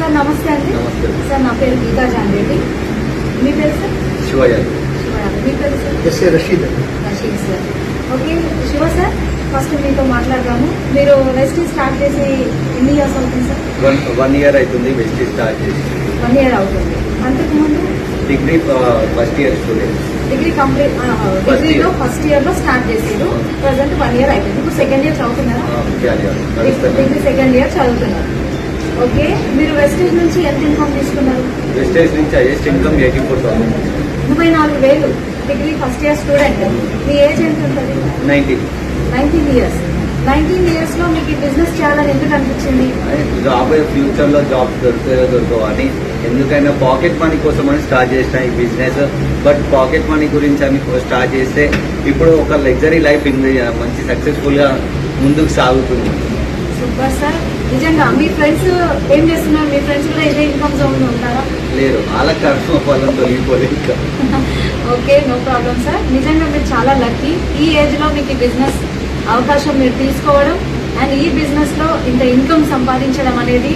Sir నమస్తే అండి. Sir నా పేరు గీతా జాన్రెడ్డి మీ పేరు సార్. మీ పేరు sir? Rashid. Rashid sir. Okay Shiva sir first మీతో మాట్లాడదాము. మీరు రెస్ట్ స్టార్ట్ చేసి ఎన్ని ఇయర్స్ అవుతుంది సార్? వన్ వన్ ఇయర్ అవుతుంది వెస్ట్ స్టార్ట్ చేసి. వన్ ఇయర్ అవుతుంది. అంతకుముందు degree first year student. Degree complete డిగ్రీలో ఫస్ట్ ఇయర్లో స్టార్ట్ చేసారు ప్రజెంట్ వన్ ఇయర్ అయిపోయింది. ఇప్పుడు సెకండ్ ఇయర్ చదువుతున్నారా. డిగ్రీ సెకండ్ ఇయర్ చదువుతున్నారు. ఓకే మీరు వెస్టేజ్ నుంచి ఎంత ఇన్కమ్ తీసుకున్నారు? వెస్టేజ్ నుంచి highest income eighty four thousand ముప్పై నాలుగు వేలు. Degree first year student. మీ ఏజ్ ఎంత ఉంటుంది? Nineteen nineteen years. నైన్టీన్ ఇయర్స్లో మీకు బిజినెస్ చేయాలని ఎందుకు అనిపించింది? జాబ్ ఫ్యూచర్లో జాబ్ దొరుకుతాయో దొరకవు అని ఎందుకైనా పాకెట్ మనీ కోసం అని స్టార్ట్ చేసిన ఈ బిజినెస్. బట్ పాకెట్ మనీ గురించి అని స్టార్ట్ చేస్తే ఇప్పుడు ఒక లగ్జరీ లైఫ్ మంచి సక్సెస్ఫుల్గా ముందుకు సాగుతుంది. Super sir. నిజంగా మీ ఫ్రెండ్స్ ఏం చేస్తున్నారు? మీ ఫ్రెండ్స్ కూడా ఇదే ఇన్కమ్ జోన్లో ఉంటారా? లేరు. వాళ్ళ కర్మ ఫలం తొలగిపోలేదు ఇంకా. ఓకే నో ప్రాబ్లం సార్ నిజంగా మీరు చాలా లక్కీ ఈ ఏజ్లో మీకు బిజినెస్ అవకాశం మీరు తీసుకోవడం అండ్ ఈ బిజినెస్లో ఇంత ఇన్కమ్ సంపాదించడం అనేది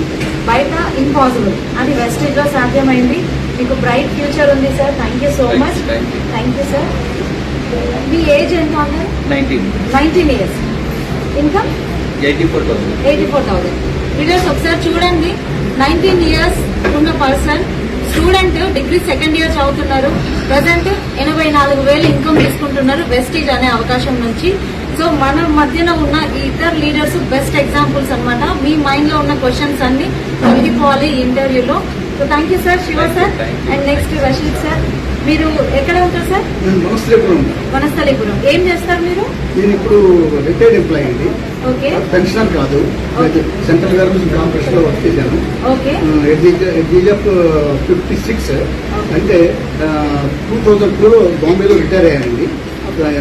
బయట ఇంపాసిబుల్ అది వెస్టేజ్లో సాధ్యమైంది. మీకు బ్రైట్ ఫ్యూచర్ ఉంది sir thank you so much. Thank you sir me age ఎంత అన్నారు nineteen nineteen years income eighty four thousand videos ఒకసారి చూడండి. నైన్టీన్ ఇయర్స్ ఉన్న person student degree second year చదువుతున్నారు. ప్రజెంట్ ఎనభై నాలుగు వేలు ఇన్కమ్ తీసుకుంటున్నారు. వెస్టీజ్ అనే అవకాశం నుంచి. సో మన మధ్యన ఉన్న ఈ ఇద్దరు లీడర్స్ బెస్ట్ ఎగ్జాంపుల్స్ అన్నమాట. మీ మైండ్లో ఉన్న క్వశ్చన్స్ అన్ని తొలగిపోవాలి ఈ ఇంటర్వ్యూలో so thank you sir Shiva sir. And next Rashid sir మీరు ఎక్కడ ఉంటారు సార్? నేను మనస్థిపురం వనస్థలీపురం. ఏం చేస్తారు మీరు? నేను ఇప్పుడు రిటైర్డ్ ఎంప్లాయీ అండి. ఓకే. పెన్షన్ కాదు. సెంట్రల్ గవర్నమెంట్ కార్పొరేషన్లో వర్క్ చేశాను. ఫిఫ్టీ సిక్స్ అంటే టూ థౌజండ్ టూలో బాంబేలో రిటైర్ అయ్యానండి.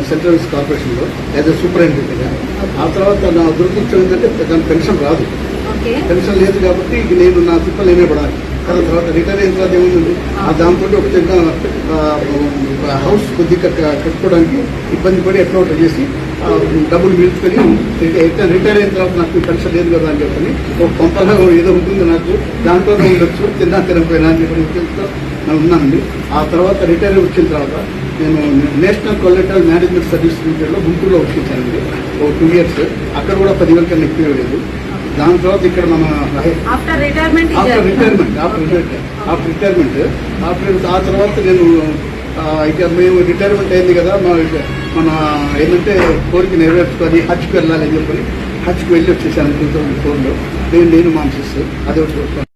సెంట్రల్ కార్పొరేషన్లో యాజ్ అ సూపరింటెండెంట్ ఆ తర్వాత నా దురదృష్టం ఏంటంటే దాని పెన్షన్ రాదు. పెన్షన్ లేదు కాబట్టి నేను నా తిప్పలు నేనే పడాలి. తర్వాత రిటైర్ అయిన తర్వాత ఏముంది ఆ దాంతో ఒక చిన్న హౌస్ కొద్దిగా కట్టుకోవడానికి ఇబ్బంది పడి ఎట్లా ఒకటి చేసి డబ్బులు పిలుచుకొని ఎట్లా రిటైర్ అయిన తర్వాత నాకు పెన్షన్ లేదు కదా అని చెప్పని ఒక కొంపలో ఏదో ఉంటుంది నాకు దాంట్లో ఉండొచ్చు తిన్నా తినకపోయినా అని చెప్పి ఉద్దేశంతో నేను ఉన్నానండి. ఆ తర్వాత రిటైర్ వచ్చిన తర్వాత నేను నేషనల్ కొలెక్టర్ మేనేజ్మెంట్ సర్వీస్ లిమిటెడ్లో గుంటూరులో వర్క్ ఓ ఒక టూ ఇయర్స్. అక్కడ కూడా పదివేల కన్నా ఎక్కువ లేదు దాని తర్వాత ఇక్కడ మన after retirement after retirement after retirement after ఆ తర్వాత నేను ఆ, ఇక మేము రిటైర్మెంట్ అయింది కదా మా మన ఏంటంటే కోరిక నెరవేర్చుకొని హజ్కి వెళ్ళాలని చెప్పని హజ్కి వెళ్ళి వచ్చేసాను టూ థౌసండ్ ఫోర్లో నేను నేను మా మిస్సెస్ అదే